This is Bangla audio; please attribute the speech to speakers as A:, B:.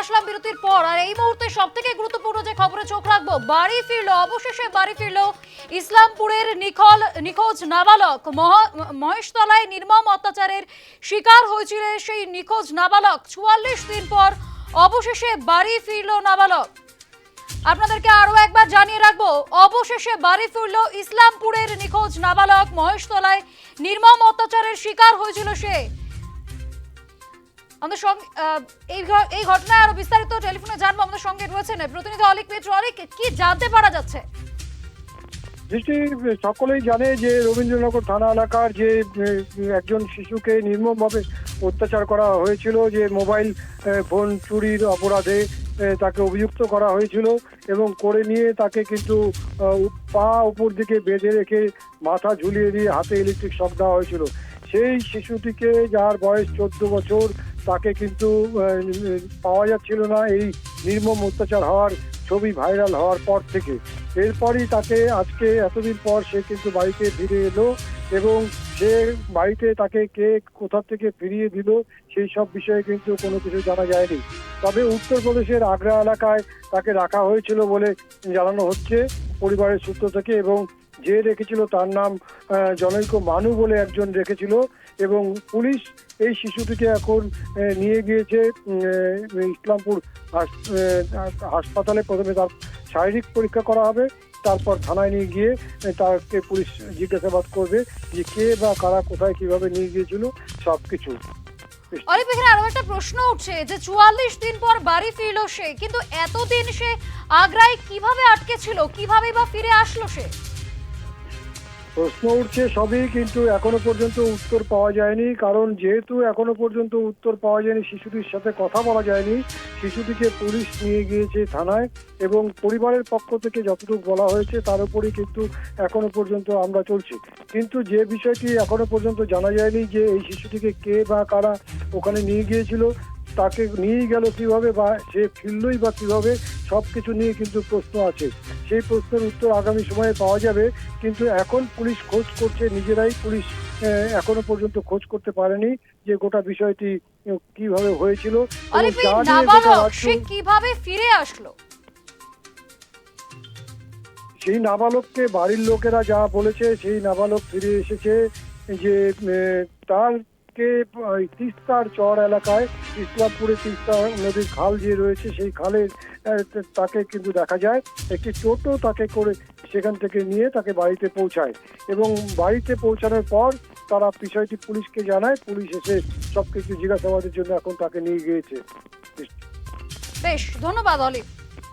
A: আসলাম বিরতির পর। আর এই মুহূর্তে সব থেকে গুরুত্বপূর্ণ যে খবরে চোখ রাখব, বাড়ি ফিরলো, অবশেষে বাড়ি ফিরলো ইসলামপুরের নিখল, নিখোঁজ নাবালক। মহেশতলায় নির্মম অত্যাচারের শিকার হয়েছিল সেই নিখোঁজ নাবালক। চুয়াল্লিশ দিন পর অবশেষে বাড়ি ফিরলো নাবালক। আপনাদেরকে আরও একবার জানিয়ে রাখব, অবশেষে বাড়ি ফিরল ইসলামপুরের নিখোঁজ নাবালক। মহেশতলায় নির্মম অত্যাচারের শিকার হয়েছিল সে। আমাদের সঙ্গে এই ঘটনায় আরও বিস্তারিত টেলিফোনে জানব আমাদের সঙ্গে রয়েছেন প্রতিনিধি অলিক মিত্র। অলিক, কি জানতে পারা যাচ্ছে?
B: সকলেই জানে যে রবীন্দ্রনগর থানা এলাকার যে একজন শিশুকে নির্মমভাবে অত্যাচার করা হয়েছিল, যে মোবাইল ফোন চুরির অপরাধে তাকে অভিযুক্ত করা হয়েছিল এবং করে নিয়ে তাকে কিন্তু পা উপর দিকে বেঁধে রেখে মাথা ঝুলিয়ে দিয়ে হাতে ইলেকট্রিক শক দেওয়া হয়েছিল। সেই শিশুটিকে, যার বয়স চোদ্দ বছর তাকে কিন্তু পাওয়া যাচ্ছিল না এই নির্মম অত্যাচার হওয়ার ছবি ভাইরাল হওয়ার পর থেকে। এরপরই তাকে আজকে এতদিন পর সে কিন্তু বাড়িতে ফিরে এলো এবং সে বাড়িতে তাকে কে কোথা থেকে ফিরিয়ে দিল সেই সব বিষয়ে কিন্তু কোনো কিছু জানা যায়নি। তবে উত্তরপ্রদেশের আগ্রা এলাকায় তাকে রাখা হয়েছিল বলে জানানো হচ্ছে পরিবারের সূত্র থেকে এবং যে রেখেছিল তার নাম জনৈক মানু বলে একজন রেখেছিল এবং পুলিশ এই শিশুটিকে এখন নিয়ে গিয়েছে ইসলামপুর হাসপাতালে। প্রথমে তার শারীরিক পরীক্ষা করা হবে, তারপর থানায় নিয়ে গিয়ে তাকে পুলিশ জিজ্ঞাসাবাদ করবে যে কে বা কারা কোথায় কীভাবে নিয়ে গিয়েছিল, সবকিছু।
A: অলিক এখানে আরও একটা প্রশ্ন উঠছে যে চুয়াল্লিশ দিন পর বাড়ি ফিরলো সে, কিন্তু এতদিন সে আগ্রায় কীভাবে আটকে ছিল, কীভাবে বা ফিরে আসলো সে?
B: প্রশ্ন উঠছে সবই, কিন্তু এখনও পর্যন্ত উত্তর পাওয়া যায়নি। কারণ যেহেতু এখনও পর্যন্ত উত্তর পাওয়া যায়নি, শিশুটির সাথে কথা বলা যায়নি। শিশুটিকে পুলিশ নিয়ে গিয়েছে থানায় এবং পরিবারের পক্ষ থেকে যতটুকু বলা হয়েছে তার উপরই কিন্তু এখনও পর্যন্ত আমরা চলছি। কিন্তু যে বিষয়টি এখনও পর্যন্ত জানা যায়নি যে এই শিশুটিকে কে বা কারা ওখানে নিয়ে গিয়েছিল তাকে নিয়ে গেল কীভাবে বা সে ফিরলই বা কীভাবে সব কিছু নিয়ে কিন্তু প্রশ্ন আছে। সেই প্রশ্নের উত্তর আগামী সময়ে পাওয়া যাবে কিন্তু এখন পুলিশ খোঁজ করছে নিজেরাই পুলিশ এখনও পর্যন্ত খোঁজ করতে পারেনি যে গোটা বিষয়টি কীভাবে হয়েছিল।
A: সে কীভাবে ফিরে আসলো?
B: সেই নাবালককে বাড়ির লোকেরা যা বলেছে সেই নাবালক ফিরে এসেছে যে আহ, আহ, তিস্তার চর এলাকায় ইসলামপুরে তিস্তা নদীর খাল যে রয়েছে সেই খালে আহ, তাকে কিন্তু দেখা যায়। একটি টোটো তাকে করে সেখান থেকে নিয়ে তাকে বাড়িতে পৌঁছায়। এবং বাড়িতে পৌঁছানোর পর তারা বিষয়টি পুলিশকে জানায়। পুলিশ এসে সবকিছু জিজ্ঞাসাবাদের জন্য এখন তাকে নিয়ে গিয়েছে।
A: বেশ ধন্যবাদ অলিক